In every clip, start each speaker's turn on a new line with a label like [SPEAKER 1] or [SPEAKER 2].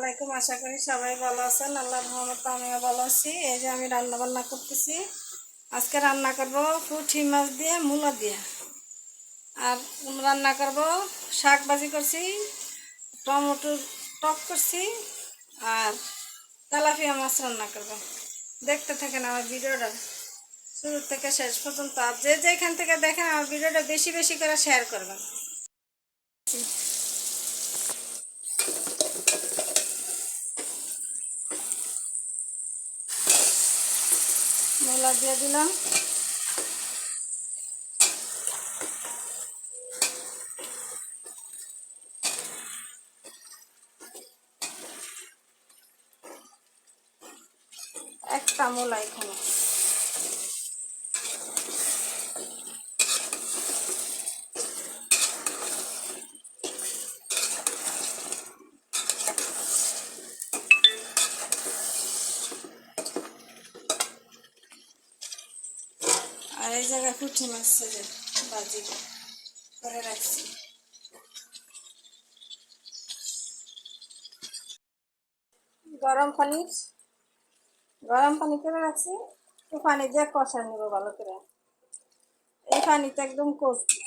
[SPEAKER 1] আলাইকুম, আশা করি সবাই ভালো আছেন। আল্লাহ রহমত আমিও ভালো আছি। এই যে আমি রান্না বান্না করতেছি। আজকে রান্না করব পুঁটি মাছ দিয়ে, মূলা দিয়ে। আর রান্না করব শাক ভাজি করছি, টমেটোর টক করছি আর তেলাপিয়া মাছ রান্না করব। দেখতে থাকেন আমার ভিডিওটা। শুরু থেকে শেষ পর্যন্ত আর যে যেখান থেকে দেখেন আমার ভিডিওটা বেশি বেশি করে শেয়ার করবেন। মূলা দিয়ে দিলাম। একটা মূলা এখানে। জায়গায় পুঁটি মাছ যে বাজি করে রাখছি। গরম পানি গরম পানি করে রাখছি। পানি দিয়ে কষা নিব ভালো করে। এই পানিতে একদম কষবো।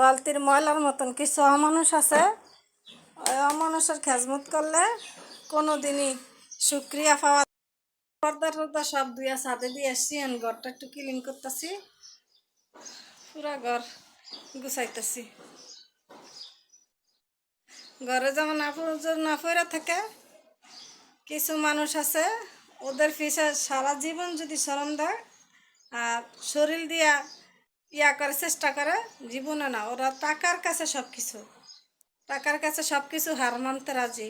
[SPEAKER 1] বালতির ময়লার মতন কিছু অমানুষ আছে, ওই অমানুষের খেজমত করলে কোনো দিনই শুক্রিয়া পাওয়া পর্দা টর্দা সব দুইয়া ছাদে দিয়ে আসছি এখন ঘরটা একটু ক্লিন করতেছি, পুরা ঘর গুছাইতেছি। ঘরে যেমন না পড়ে থাকে, কিছু মানুষ আছে, ওদের পিছে সারা জীবন যদি শ্রম দেয়, আর শরীর দিয়া ইয়া করে, চেষ্টা করে জীবনে না। ওরা টাকার কাছে সব কিছু টাকার কাছে সব কিছু হার মানতে রাজি।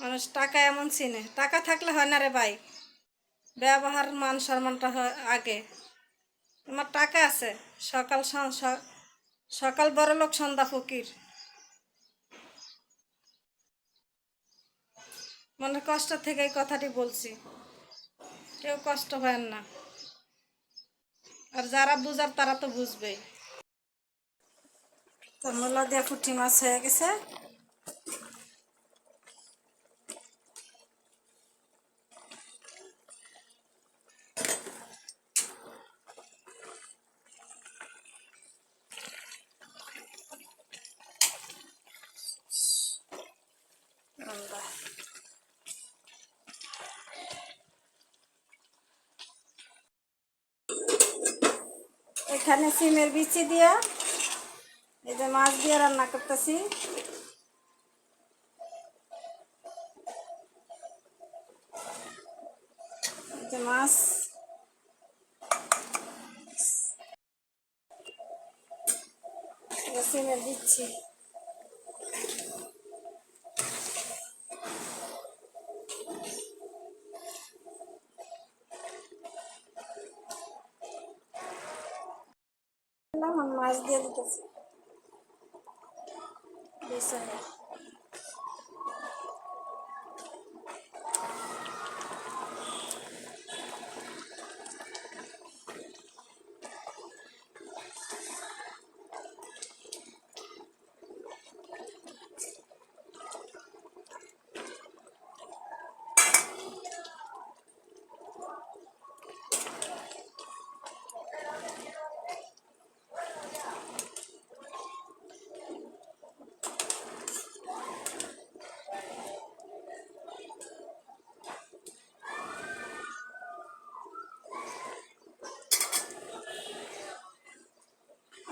[SPEAKER 1] মানুষ টাকা এমন চিনে। টাকা থাকলে হয় না রে ভাই। ব্যবহার, মান সম্মানটা হয় আগে। তোমার টাকা আছে। সকাল সকাল বড় লোক, সন্ধ্যা ফকির। মনে কষ্ট থেকে এই কথাটি বলছি। কেউ কষ্ট হয় না। আর যারা বুঝার তারা তো বুঝবে তো মূলা দিয়ে পুঁটি মাছ হয়ে গেছে। এখানে সিমের বিচি দিয়া এই যে মাছ দিয়ে রান্না করতেছি। মাছ। সিমের দিচ্ছি দিলাম আর মাছ দিয়ে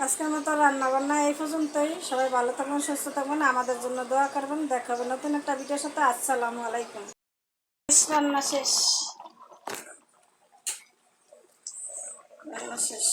[SPEAKER 1] আজকের মতো রান্না বান্না এই পর্যন্তই। সবাই ভালো থাকবেন, সুস্থ থাকবেন। আমাদের জন্য দোয়া করবেন। দেখাবেন নতুন একটা ভিডিওর সাথে। আসসালামু আলাইকুম। রান্না শেষ। রান্না শেষ।